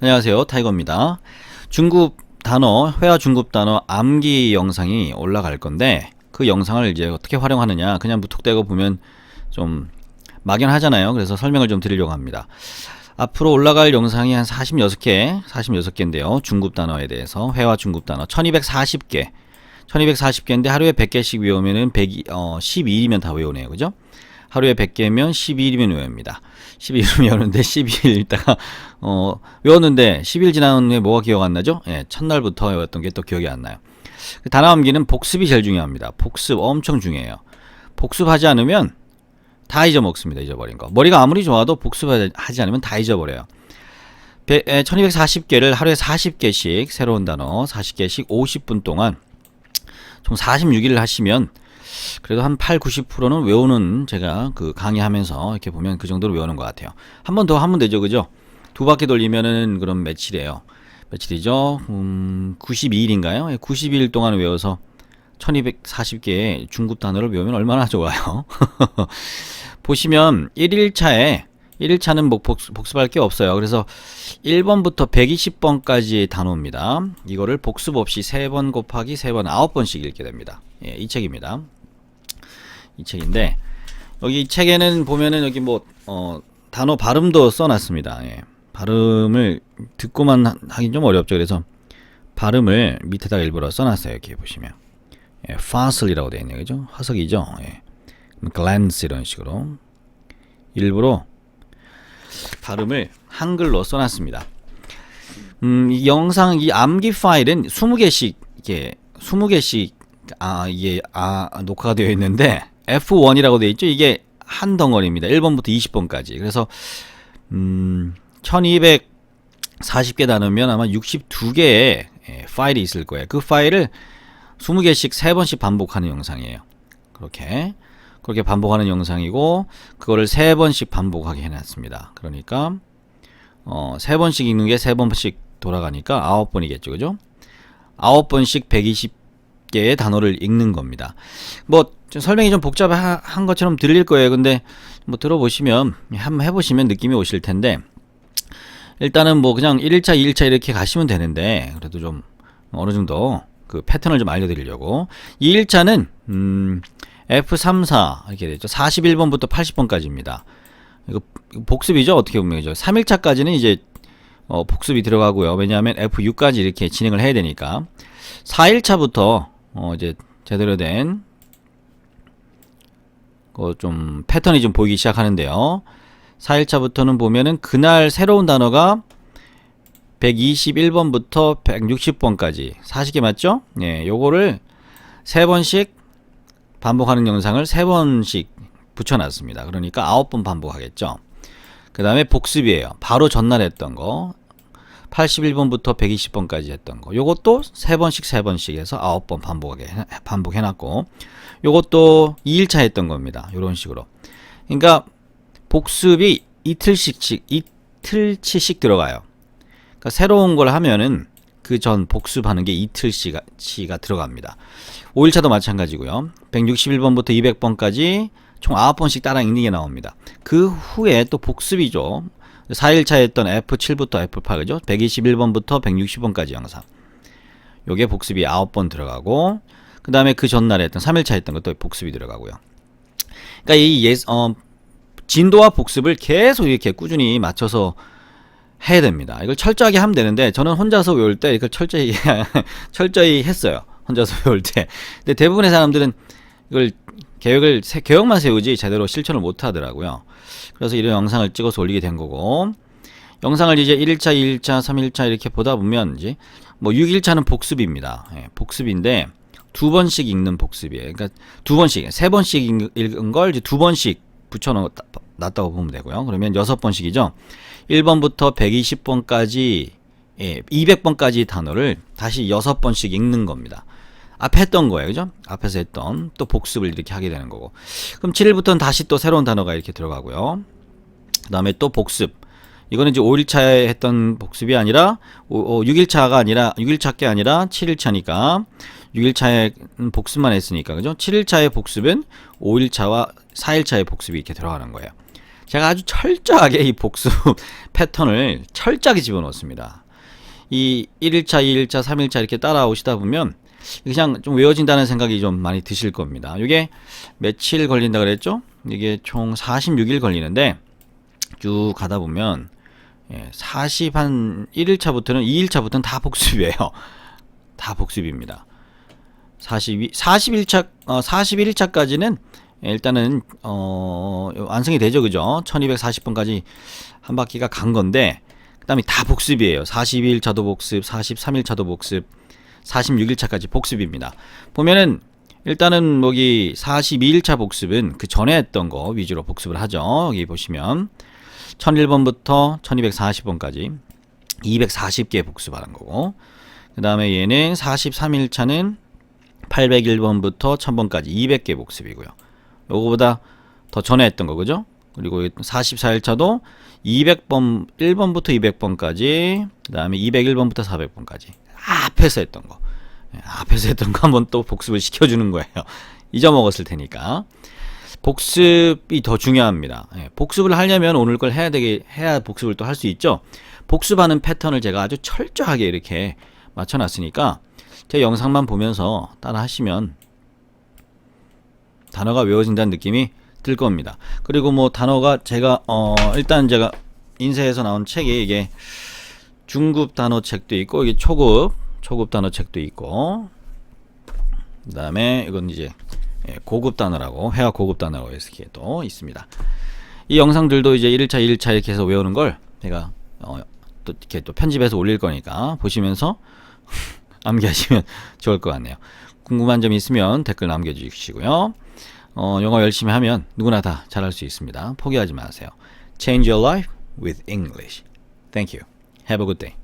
안녕하세요. 타이거입니다. 중급 단어, 회화 중급 단어 암기 영상이 올라갈 건데 그 영상을 이제 어떻게 활용하느냐 그냥 무턱대고 보면 좀 막연하잖아요. 그래서 설명을 좀 드리려고 합니다. 앞으로 올라갈 영상이 한 46개, 46개인데요. 중급 단어에 대해서 회화 중급 단어 1240개. 1240개인데 하루에 100개씩 외우면은 100, 어, 12일이면 다 외우네요. 그죠? 하루에 100개면 12일이면 외웁니다. 12일 외우는데 12일 있다가 어, 외웠는데 10일 지난 후에 뭐가 기억 안 나죠? 예, 첫날부터 외웠던 게 또 기억이 안 나요. 그 단어 암기는 복습이 제일 중요합니다. 복습 엄청 중요해요. 복습하지 않으면 다 잊어먹습니다. 잊어버린 거. 머리가 아무리 좋아도 복습하지 않으면 다 잊어버려요. 1240개를 하루에 40개씩 새로운 단어 40개씩 50분 동안 총 46일을 하시면 그래도 한 8, 90%는 외우는 제가 그 강의하면서 이렇게 보면 그 정도로 외우는 것 같아요. 한 번 더 하면 되죠. 그죠? 두 바퀴 돌리면은 그럼 며칠이에요. 며칠이죠? 음, 92일인가요? 92일 동안 외워서 1240개의 중급 단어를 외우면 얼마나 좋아요. 보시면 1일차에 1일차는 뭐 복습, 복습할 게 없어요. 그래서 1번부터 120번까지의 단어입니다. 이거를 복습 없이 3번 곱하기 3번 9번씩 읽게 됩니다. 예, 이 책입니다. 이 책인데 여기 이 책에는 보면은 여기 뭐 어, 단어 발음도 써놨습니다. 예. 발음을 듣고만 하- 하긴 좀 어렵죠. 그래서 발음을 밑에다가 일부러 써놨어요. 여기 보시면 예, fossil이라고 되어 있네요. 그죠? 화석이죠. 예. glance 이런 식으로 일부러 발음을 한글로 써놨습니다. 음, 이 영상 이 암기 파일은 20개씩 이게 20개씩 아 이게 아 녹화가 되어 있는데 F1이라고 되어 있죠. 이게 한 덩어리입니다. 1번부터 20번까지. 그래서 음 1240개 나누면 아마 62개의 예, 파일이 있을 거예요. 그 파일을 20개씩 3번씩 반복하는 영상이에요. 그렇게 그렇게 반복하는 영상이고 그거를 3번씩 반복하게 해 놨습니다. 그러니까 어, 3번씩 읽는 게 3번씩 돌아가니까 9번이겠죠. 그죠? 9번씩 120 개의 단어를 읽는 겁니다. 뭐, 좀 설명이 좀 복잡한 것처럼 들릴 거예요. 근데, 뭐, 들어보시면, 한번 해보시면 느낌이 오실 텐데, 일단은 뭐, 그냥 1일차, 2일차 이렇게 가시면 되는데, 그래도 좀, 어느 정도, 그 패턴을 좀 알려드리려고. 2일차는, 음, F34, 이렇게 되죠. 41번부터 80번까지입니다. 이거 복습이죠. 어떻게 보면 이죠. 3일차까지는 이제 어, 복습이 들어가고요. 왜냐하면 F6까지 이렇게 진행을 해야 되니까 4일차부터 어, 이제 제대로 된그좀 패턴이 좀 보이기 시작하는데요. 4일차부터는 보면은 그날 새로운 단어가 121번부터 160번까지 40개 맞죠? 예, 요거를 세 번씩 반복하는 영상을 세 번씩 붙여놨습니다. 그러니까 아홉 번 반복하겠죠. 그 다음에 복습이에요. 바로 전날 했던 거. 81번부터 120번까지 했던 거. 요것도 세 번씩 세 번씩 해서 아홉 번 반복하게 해- 반복해 놨고, 요것도 2일차 했던 겁니다. 요런 식으로. 그러니까 복습이 이틀씩 이틀치씩 들어가요. 그러니까 새로운 걸 하면은 그 전 복습하는 게 이틀치가 치가 들어갑니다. 5일차도 마찬가지고요. 161번부터 200번까지 총 9번씩 따라 읽는 게 나옵니다. 그 후에 또 복습이죠. 4일차 했던 F7부터 F8 그죠? 121번부터 160번까지 영상. 요게 복습이 9번 들어가고 그 다음에 그 전날에 했던 3일차 했던 것도 복습이 들어가고요. 그러니까 이 예, 어, 진도와 복습을 계속 이렇게 꾸준히 맞춰서 해야 됩니다. 이걸 철저하게 하면 되는데 저는 혼자서 외울 때 이걸 철저히 철저히 했어요. 혼자서 외울 때. 근데 대부분의 사람들은 이걸 계획을 세, 계획만 세우지 제대로 실천을 못 하더라고요. 그래서 이런 영상을 찍어서 올리게 된 거고 영상을 이제 1일차, 2일차, 3일차 이렇게 보다 보면 이제 뭐 6일차는 복습입니다. 예, 복습인데 두 번씩 읽는 복습이에요. 그러니까 두 번씩, 세 번씩 읽- 읽은 걸 이제 두 번씩 붙여 놨다고 보면 되고요. 그러면 여섯 번씩이죠. 1번부터 120번까지 예, 200번까지 단어를 다시 여섯 번씩 읽는 겁니다. 앞에 했던 거예요. 그죠? 앞에서 했던 또 복습을 이렇게 하게 되는 거고. 그럼 7일부터는 다시 또 새로운 단어가 이렇게 들어가고요. 그 다음에 또 복습. 이거는 이제 5일차에 했던 복습이 아니라, 오, 6일차가 아니라, 6일차 게 아니라 7일차니까, 6일차에 복습만 했으니까, 그죠? 7일차의 복습은 5일차와 4일차의 복습이 이렇게 들어가는 거예요. 제가 아주 철저하게 이 복습 패턴을 철저하게 집어넣습니다. 이 1일차, 2일차, 3일차 이렇게 따라오시다 보면 그냥 좀 외워진다는 생각이 좀 많이 드실 겁니다. 이게 며칠 걸린다 그랬죠? 이게 총 46일 걸리는데 쭉 가다 보면 예, 40 한 1일차부터는 2일차부터는 다 복습이에요. 다 복습입니다. 42, 41차, 어, 41일차까지는 일단은, 어, 완성이 되죠. 그죠? 1240번까지 한 바퀴가 간 건데, 그 다음에 다 복습이에요. 42일차도 복습, 43일차도 복습, 46일차까지 복습입니다. 보면은, 일단은 여기 42일차 복습은 그 전에 했던 거 위주로 복습을 하죠. 여기 보시면 1001번부터 1240번까지 240개 복습하는 거고 그 다음에 얘는 43일차는 801번부터 1000번까지 200개 복습이고요. 요거보다 더 전에 했던 거 그죠? 그리고 44일차도 200번 1번부터 200번까지 그 다음에 201번부터 400번까지 앞에서 했던 거 예, 앞에서 했던 거 한번 또 복습을 시켜주는 거예요. 잊어먹었을 테니까. 복습이 더 중요합니다. 예, 복습을 하려면 오늘 걸 해야 되게 해야 복습을 또 할 수 있죠. 복습하는 패턴을 제가 아주 철저하게 이렇게 맞춰놨으니까 제 영상만 보면서 따라 하시면 단어가 외워진다는 느낌이 들 겁니다. 그리고 뭐 단어가 제가 어 일단 제가 인쇄해서 나온 책이 이게 중급 단어 책도 있고 이게 초급 초급 단어 책도 있고 그다음에 이건 이제 예, 고급 단어라고 회화 고급 단어라고 이렇게 또 있습니다. 이 영상들도 이제 1일차 2일차 이렇게 해서 외우는 걸 제가 어, 또 이렇게 또 편집해서 올릴 거니까 보시면서 암기하시면 좋을 것 같네요. 궁금한 점 있으면 댓글 남겨주시고요. 어, 영어 열심히 하면 누구나 다 잘할 수 있습니다. 포기하지 마세요. Change your life with English. Thank you. Have a good day.